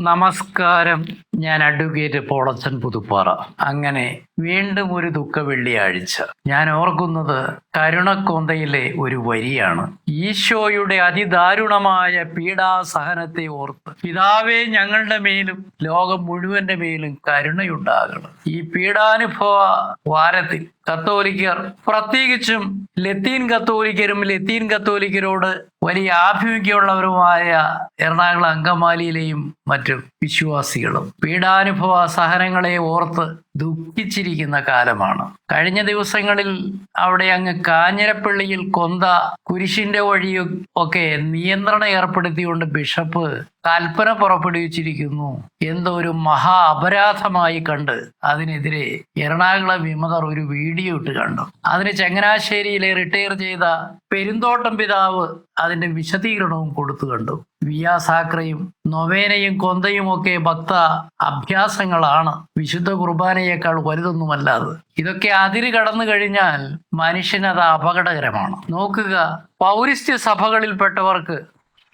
നമസ്കാരം. ഞാൻ അഡ്വക്കേറ്റ് പോളച്ചൻ പുതുപ്പാറ. അങ്ങനെ വീണ്ടും ഒരു ദുഃഖ വെള്ളിയാഴ്ച. ഞാൻ ഓർക്കുന്നത് കരുണക്കൊന്തയിലെ ഒരു വരിയാണ്. ഈശോയുടെ അതിദാരുണമായ പീഡാസഹനത്തെ ഓർത്ത് പിതാവേ ഞങ്ങളുടെ മേലും ലോകം മുഴുവന്റെ മേലും കരുണയുണ്ടാകണം. ഈ പീഡാനുഭവ വാരത്തിൽ കത്തോലിക്കർ പ്രത്യേകിച്ചും ലത്തീൻ കത്തോലിക്കരും ലത്തീൻ കത്തോലിക്കരോട് വലിയ ആഭിമുഖ്യമുള്ളവരുമായ എറണാകുളം അങ്കമാലിയിലെയും മറ്റു വിശ്വാസികളും. പീഡാനുഭവ സഹനങ്ങളെ ഓർത്ത് ദുഃഖിച്ചിരിക്കുന്ന കാലമാണ്. കഴിഞ്ഞ ദിവസങ്ങളിൽ അവിടെ അങ്ങ് കാഞ്ഞിരപ്പള്ളിയിൽ കൊന്ത കുരിശിന്റെ വഴി ഒക്കെ നിയന്ത്രണം ഏർപ്പെടുത്തിക്കൊണ്ട് ബിഷപ്പ് കൽപ്പന പുറപ്പെടുവിച്ചിരിക്കുന്നു. എന്തോ ഒരു മഹാ അപരാധമായി കണ്ട് അതിനെതിരെ എറണാകുളം വിമതർ ഒരു വീഡിയോ ഇട്ട് കണ്ടു. അതിന് ചങ്ങനാശ്ശേരിയിലെ റിട്ടയർ ചെയ്ത പെരുന്തോട്ടം പിതാവ് അതിന്റെ വിശദീകരണവും കൊടുത്തു കണ്ടു. വിയാസാക്രയും നൊവേനയും കൊന്തയും ഒക്കെ ഭക്ത അഭ്യാസങ്ങളാണ്. വിശുദ്ധ കുർബാനയേക്കാൾ വലുതൊന്നുമല്ലാതെ. ഇതൊക്കെ അതിര് കടന്നു കഴിഞ്ഞാൽ മനുഷ്യനത് അപകടകരമാണ്. നോക്കുക പൗരസ്ത്യ സഭകളിൽപ്പെട്ടവർക്ക്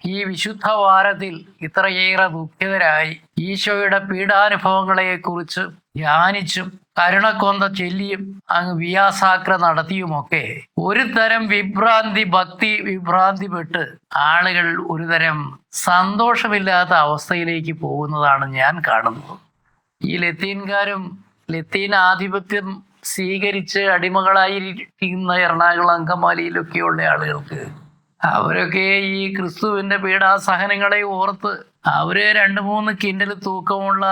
ഈ വിശുദ്ധ വാരത്തിൽ ഇത്രയേറെ ദുഃഖിതരായി ഈശോയുടെ പീഡാനുഭവങ്ങളെക്കുറിച്ച് ധ്യാനിച്ചും കരുണക്കൊന്ത ചൊല്ലിയും അങ്ങ് വിയാസാക്ര നടത്തിയുമൊക്കെ ഒരു തരം വിഭ്രാന്തി ഭക്തി വിഭ്രാന്തി പെട്ട് ആളുകൾ ഒരു തരം സന്തോഷമില്ലാത്ത അവസ്ഥയിലേക്ക് പോകുന്നതാണ് ഞാൻ കാണുന്നത്. ഈ ലത്തീൻകാരും ലത്തീൻ ആധിപത്യം സ്വീകരിച്ച് അടിമകളായിരിക്കുന്ന എറണാകുളം അങ്കമാലിയിലൊക്കെയുള്ള ആളുകൾക്ക് അവരൊക്കെ ഈ ക്രിസ്തുവിന്റെ പീഡാസഹനങ്ങളെ ഓർത്ത് അവർ രണ്ട് മൂന്ന് കിൻഡൽ തൂക്കമുള്ള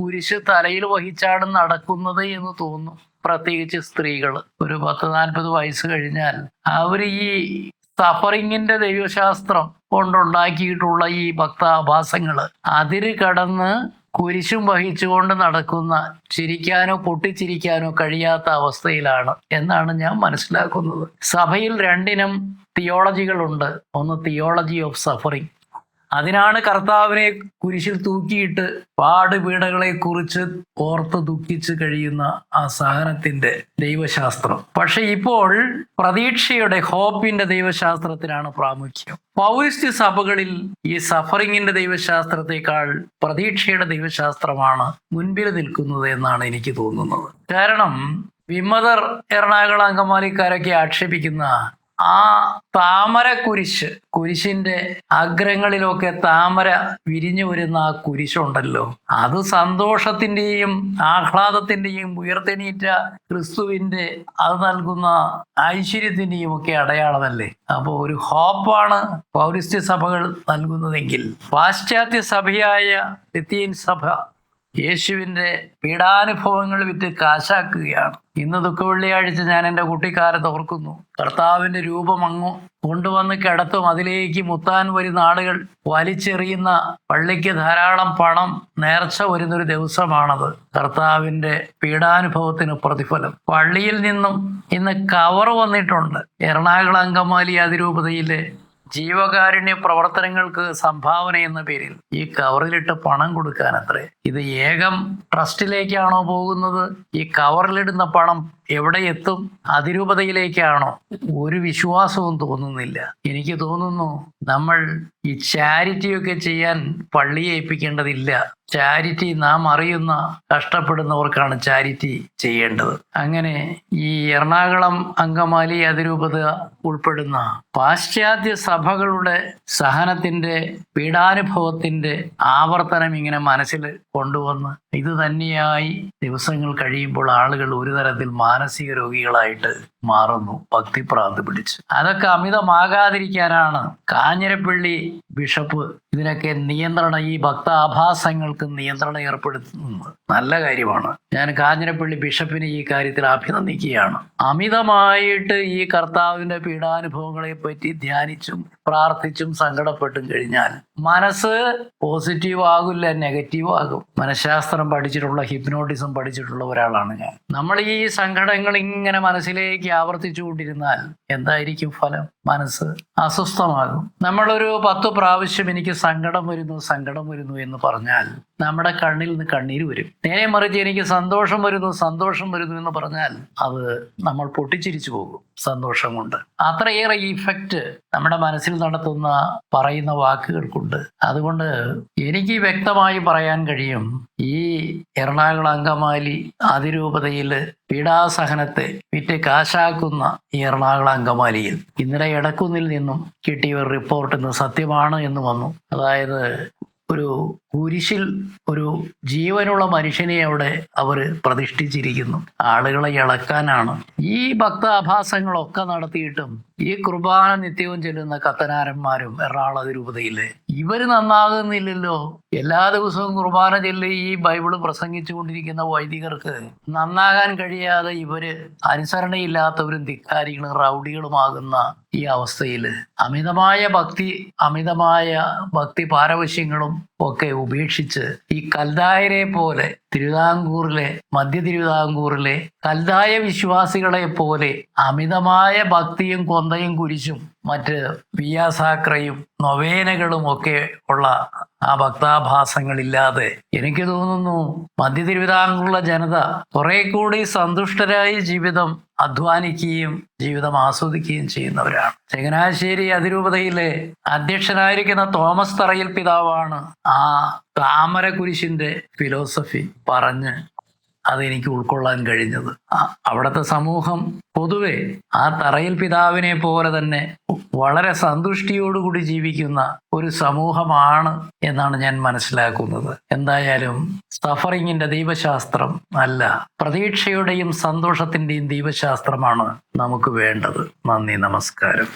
കുരിശ് തലയിൽ വഹിച്ചാണ് നടക്കുന്നത് എന്ന് തോന്നുന്നു. പ്രത്യേകിച്ച് സ്ത്രീകൾ. ഒരു പത്ത് നാൽപ്പത് വയസ്സ് കഴിഞ്ഞാൽ അവർ ഈ സഫറിങ്ങിന്റെ ദൈവശാസ്ത്രം കൊണ്ടുണ്ടാക്കിയിട്ടുള്ള ഈ ഭക്താഭാസങ്ങൾ അതിര് കടന്ന് കുരിശും വഹിച്ചുകൊണ്ട് നടക്കുന്ന ചിരിക്കാനോ പൊട്ടിച്ചിരിക്കാനോ കഴിയാത്ത അവസ്ഥയിലാണ് എന്നാണ് ഞാൻ മനസ്സിലാക്കുന്നത്. സഭയിൽ രണ്ടിനം തിയോളജികളുണ്ട് ഒന്ന് തിയോളജി ഓഫ് സഫറിങ് അതിനാണ് കർത്താവിനെ കുരിശിൽ തൂക്കിയിട്ട് പാടുപീടകളെ കുറിച്ച് ഓർത്ത് ദുഃഖിച്ച് കഴിയുന്ന ആ സഹനത്തിന്റെ ദൈവശാസ്ത്രം. പക്ഷെ ഇപ്പോൾ പ്രതീക്ഷയുടെ ഹോപ്പിന്റെ ദൈവശാസ്ത്രത്തിനാണ് പ്രാമുഖ്യം. പൗരസ്ത്യ സഭകളിൽ ഈ സഫറിങ്ങിന്റെ ദൈവശാസ്ത്രത്തെക്കാൾ പ്രതീക്ഷയുടെ ദൈവശാസ്ത്രമാണ് മുൻപിൽ നിൽക്കുന്നത് എന്നാണ് എനിക്ക് തോന്നുന്നത്. കാരണം വിമതർ എറണാകുളം അങ്കമാലിക്കാരൊക്കെ ആക്ഷേപിക്കുന്ന ആ താമര കുരിശ് കുരിശിന്റെ അഗ്രങ്ങളിലൊക്കെ താമര വിരിഞ്ഞു വരുന്ന ആ കുരിശുണ്ടല്ലോ. അത് സന്തോഷത്തിന്റെയും ആഹ്ലാദത്തിന്റെയും ഉയർത്തെണീറ്റ ക്രിസ്തുവിന്റെ അത് നൽകുന്ന ഐശ്വര്യത്തിന്റെയും ഒക്കെ അടയാളമല്ലേ? അപ്പോൾ ഒരു ഹോപ്പാണ് പൗരസ്ത്യ സഭകൾ നൽകുന്നതെങ്കിൽ. പാശ്ചാത്യ സഭയായ ലത്തീൻ സഭ യേശുവിന്റെ പീഡാനുഭവങ്ങൾ വിറ്റ് കാശാക്കുകയാണ്. ഇന്ന് ദുഃഖ വെള്ളിയാഴ്ച ഞാൻ എന്റെ കുട്ടിക്കാലത്ത് ഓർക്കുന്നു. കർത്താവിന്റെ രൂപം അങ്ങ് കൊണ്ടുവന്ന് കിടത്തും. അതിലേക്ക് മുത്താൻ വരുന്ന ആളുകൾ വലിച്ചെറിയുന്ന പള്ളിക്ക് ധാരാളം പണം നേർച്ച വരുന്നൊരു ദിവസമാണത്. കർത്താവിന്റെ പീഡാനുഭവത്തിന് പ്രതിഫലം. പള്ളിയിൽ നിന്നും ഇന്ന് കവർ വന്നിട്ടുണ്ട്. എറണാകുളം അങ്കമാലി അതിരൂപതയിലെ ജീവകാരുണ്യ പ്രവർത്തനങ്ങൾക്ക് സംഭാവന എന്ന പേരിൽ ഈ കവറിലിട്ട് പണം കൊടുക്കാൻ അത്രേ. ഇത് ഏകം ട്രസ്റ്റിലേക്കാണോ പോകുന്നത്? ഈ കവറിലിടുന്ന പണം എവിടെ എത്തും അതിരൂപതയിലേക്കാണോ? ഒരു വിശ്വാസവും തോന്നുന്നില്ല. എനിക്ക് തോന്നുന്നു നമ്മൾ ഈ ചാരിറ്റിയൊക്കെ ചെയ്യാൻ പള്ളിയെ ഏൽപ്പിക്കേണ്ടതില്ല. ചാരിറ്റി നാം അറിയുന്ന കഷ്ടപ്പെടുന്നവർക്കാണ് ചാരിറ്റി ചെയ്യേണ്ടത്. അങ്ങനെ ഈ എറണാകുളം അങ്കമാലി അതിരൂപത ഉൾപ്പെടുന്ന പാശ്ചാത്യ സഭകളുടെ സഹനത്തിന്റെ പീഡാനുഭവത്തിന്റെ ആവർത്തനം ഇങ്ങനെ മനസ്സിൽ കൊണ്ടുവന്ന് ഇത് തന്നെയായി ദിവസങ്ങൾ കഴിയുമ്പോൾ ആളുകൾ ഒരു തരത്തിൽ മാനസിക രോഗികളായിട്ട് മാറുന്നു. ഭക്തിഭ്രാന്ത് പിടിച്ച്. അതൊക്കെ അമിതമാകാതിരിക്കാനാണ്. കാഞ്ഞിരപ്പള്ളി ബിഷപ്പ് ഇതിനൊക്കെ നിയന്ത്രണം ഈ ഭക്താഭാസങ്ങൾക്ക് നിയന്ത്രണം ഏർപ്പെടുത്തുന്നത് നല്ല കാര്യമാണ്. ഞാൻ കാഞ്ഞിരപ്പള്ളി ബിഷപ്പിനെ ഈ കാര്യത്തിൽ അഭിനന്ദിക്കുകയാണ്. അമിതമായിട്ട് ഈ കർത്താവിന്റെ പീഡാനുഭവങ്ങളെ പറ്റി ധ്യാനിച്ചും പ്രാർത്ഥിച്ചും സങ്കടപ്പെട്ടും കഴിഞ്ഞാൽ മനസ്സ് പോസിറ്റീവ് ആകില്ല നെഗറ്റീവ് ആകും. മനഃശാസ്ത്രം പഠിച്ചിട്ടുള്ള ഹിപ്നോട്ടിസം പഠിച്ചിട്ടുള്ള ഒരാളാണ് ഞാൻ. നമ്മൾ ഈ സങ്കടങ്ങൾ ഇങ്ങനെ മനസ്സിലേക്ക് ആവർത്തിച്ചു കൊണ്ടിരുന്നാൽ എന്തായിരിക്കും ഫലം? മനസ്സ് അസ്വസ്ഥമാകും. നമ്മളൊരു പത്ത് പ്രാവശ്യം എനിക്ക് സങ്കടം വരുന്നു സങ്കടം വരുന്നു എന്ന് പറഞ്ഞാൽ നമ്മുടെ കണ്ണിൽ നിന്ന് കണ്ണീര് വരും. നേരെ മറിച്ച് എനിക്ക് സന്തോഷം വരുന്നു സന്തോഷം വരുന്നു എന്ന് പറഞ്ഞാൽ അത് നമ്മൾ പൊട്ടിച്ചിരിച്ചു പോകും. സന്തോഷം കൊണ്ട് അത്രയേറെ ഇഫക്റ്റ് നമ്മുടെ മനസ്സിൽ നടത്തുന്ന പറയുന്ന വാക്കുകൾക്കുണ്ട്. അതുകൊണ്ട് എനിക്ക് വ്യക്തമായി പറയാൻ കഴിയും ഈ എറണാകുളം അങ്കമാലി അതിരൂപതയിൽ പീഡാസഹനത്തെ വിറ്റ് കാശാക്കുന്ന ഈ എറണാകുളം അങ്കമാലിയിൽ ഇന്നലെ എടക്കുന്നിൽ നിന്നും കിട്ടിയ ഒരു റിപ്പോർട്ട് ഇന്ന് സത്യമാണ് എന്ന് വന്നു. അതായത് ഒരു കുരിശിൽ ഒരു ജീവനുള്ള മനുഷ്യനെ അവിടെ അവർ പ്രതിഷ്ഠിച്ചിരിക്കുന്നു. ആളുകളെ ഇളക്കാനാണ്. ഈ ഭക്താഭാസങ്ങളൊക്കെ നടത്തിയിട്ടും ഈ കുർബാന നിത്യവും ചെല്ലുന്ന കത്തനാരന്മാരും എറണാകുളം അതിരൂപതയിലെ ഇവർ നന്നാകുന്നില്ലല്ലോ. എല്ലാ ദിവസവും കുർബാന ചെല്ലി ഈ ബൈബിൾ പ്രസംഗിച്ചുകൊണ്ടിരിക്കുന്ന വൈദികർക്ക് നന്നാകാൻ കഴിയാതെ ഇവർ അനുസരണയില്ലാത്തവരും ധിക്കാരികളും റൗഡികളുമാകുന്ന ഈ അവസ്ഥയിൽ അമിതമായ ഭക്തി അമിതമായ ഭക്തി പാരവശ്യങ്ങളും ഒക്കെ ഉപേക്ഷിച്ച് ഈ കൽദായരെ പോലെ തിരുവിതാംകൂറിലെ മധ്യ തിരുവിതാംകൂറിലെ കൽദായ വിശ്വാസികളെ പോലെ അമിതമായ ഭക്തിയും കൊന്തയും കുരിശും മറ്റ് വിയാസാക്രയും നൊവേനകളും ഒക്കെ ഉള്ള ആ ഭക്താഭാസങ്ങളില്ലാതെ എനിക്ക് തോന്നുന്നു മധ്യ തിരുവിതാംകൂറിലെ ജനത കുറെ കൂടി സന്തുഷ്ടരായ ജീവിതം അധ്വാനിക്കുകയും ജീവിതം ആസ്വദിക്കുകയും ചെയ്യുന്നവരാണ്. ചങ്ങനാശ്ശേരി അതിരൂപതയിലെ അധ്യക്ഷനായിരിക്കുന്ന തോമസ് തറയിൽ പിതാവാണ് ആ താമര കുരിശിന്റെ ഫിലോസഫി പറഞ്ഞ് അതെനിക്ക് ഉൾക്കൊള്ളാൻ കഴിഞ്ഞത്. അവിടുത്തെ സമൂഹം പൊതുവെ ആ തറയിൽ പിതാവിനെ പോലെ തന്നെ വളരെ സന്തുഷ്ടിയോടുകൂടി ജീവിക്കുന്ന ഒരു സമൂഹമാണ് എന്നാണ് ഞാൻ മനസ്സിലാക്കുന്നത്. എന്തായാലും സഫറിങ്ങിന്റെ ദൈവശാസ്ത്രം അല്ല പ്രതീക്ഷയുടെയും സന്തോഷത്തിന്റെയും ദൈവശാസ്ത്രമാണ് നമുക്ക് വേണ്ടത്. നന്ദി നമസ്കാരം.